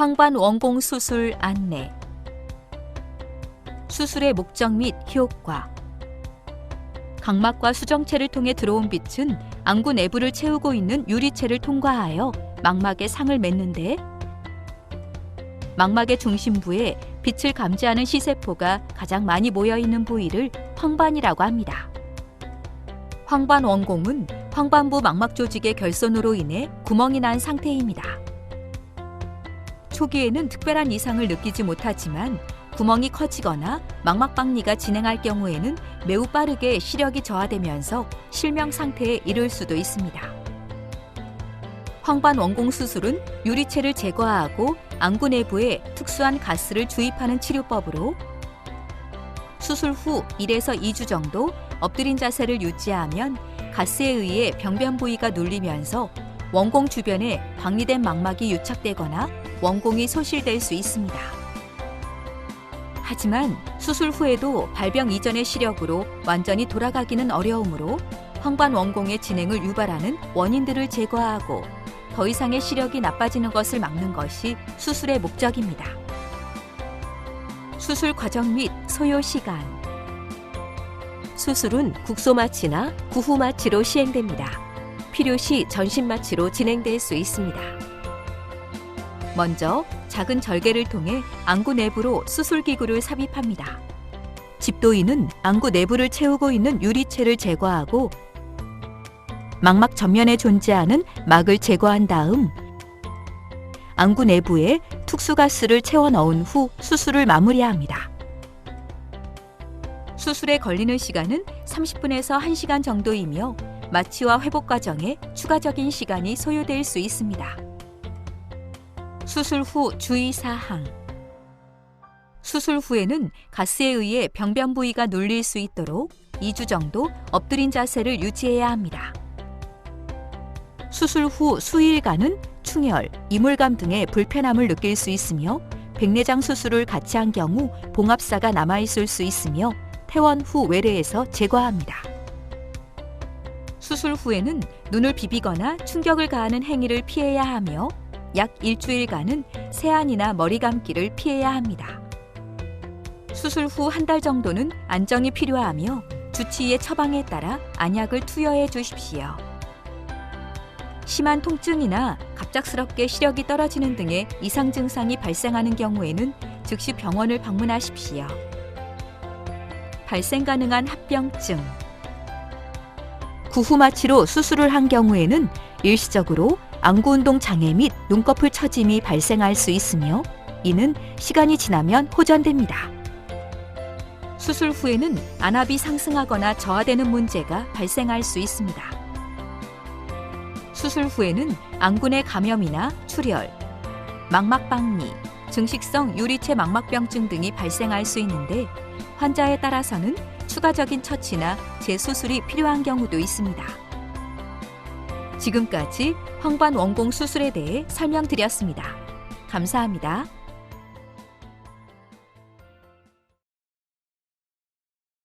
황반 원공 수술 안내 수술의 목적 및 효과 각막과 수정체를 통해 들어온 빛은 안구 내부를 채우고 있는 유리체를 통과하여 망막에 상을 맺는데 망막의 중심부에 빛을 감지하는 시세포가 가장 많이 모여 있는 부위를 황반이라고 합니다. 황반 원공은 황반부 망막 조직의 결손으로 인해 구멍이 난 상태입니다. 초기에는 특별한 이상을 느끼지 못하지만 구멍이 커지거나 망막 박리가 진행할 경우에는 매우 빠르게 시력이 저하되면서 실명 상태에 이를 수도 있습니다. 황반 원공 수술은 유리체를 제거하고 안구 내부에 특수한 가스를 주입하는 치료법으로 수술 후 1에서 2주 정도 엎드린 자세를 유지하면 가스에 의해 병변 부위가 눌리면서 원공 주변에 박리된 망막이 유착되거나 원공이 소실될 수 있습니다. 하지만 수술 후에도 발병 이전의 시력으로 완전히 돌아가기는 어려우므로 황반 원공의 진행을 유발하는 원인들을 제거하고 더 이상의 시력이 나빠지는 것을 막는 것이 수술의 목적입니다. 수술 과정 및 소요 시간 수술은 국소 마취나 구후 마취로 시행됩니다. 필요시 전신 마취로 진행될 수 있습니다. 먼저 작은 절개를 통해 안구 내부로 수술 기구를 삽입합니다. 집도인은 안구 내부를 채우고 있는 유리체를 제거하고 망막 전면에 존재하는 막을 제거한 다음 안구 내부에 특수가스를 채워 넣은 후 수술을 마무리합니다. 수술에 걸리는 시간은 30분에서 1시간 정도이며 마취와 회복 과정에 추가적인 시간이 소요될 수 있습니다. 수술 후 주의 사항. 수술 후에는 가스에 의해 병변 부위가 눌릴 수 있도록 2주 정도 엎드린 자세를 유지해야 합니다. 수술 후 수일간은 충혈, 이물감 등의 불편함을 느낄 수 있으며 백내장 수술을 같이 한 경우 봉합사가 남아 있을 수 있으며 퇴원 후 외래에서 제거합니다. 수술 후에는 눈을 비비거나 충격을 가하는 행위를 피해야 하며 약 일주일간은 세안이나 머리 감기를 피해야 합니다. 수술 후 한 달 정도는 안정이 필요하며 주치의의 처방에 따라 안약을 투여해 주십시오. 심한 통증이나 갑작스럽게 시력이 떨어지는 등의 이상 증상이 발생하는 경우에는 즉시 병원을 방문하십시오. 발생 가능한 합병증. 구후 마취로 수술을 한 경우에는 일시적으로 안구 운동 장애 및 눈꺼풀 처짐이 발생할 수 있으며 이는 시간이 지나면 호전됩니다. 수술 후에는 안압이 상승하거나 저하되는 문제가 발생할 수 있습니다. 수술 후에는 안군의 감염이나 출혈, 망막박리, 증식성 유리체 망막병증 등이 발생할 수 있는데 환자에 따라서는 추가적인 처치나 재수술이 필요한 경우도 있습니다. 지금까지 황반 원공 수술에 대해 설명드렸습니다. 감사합니다.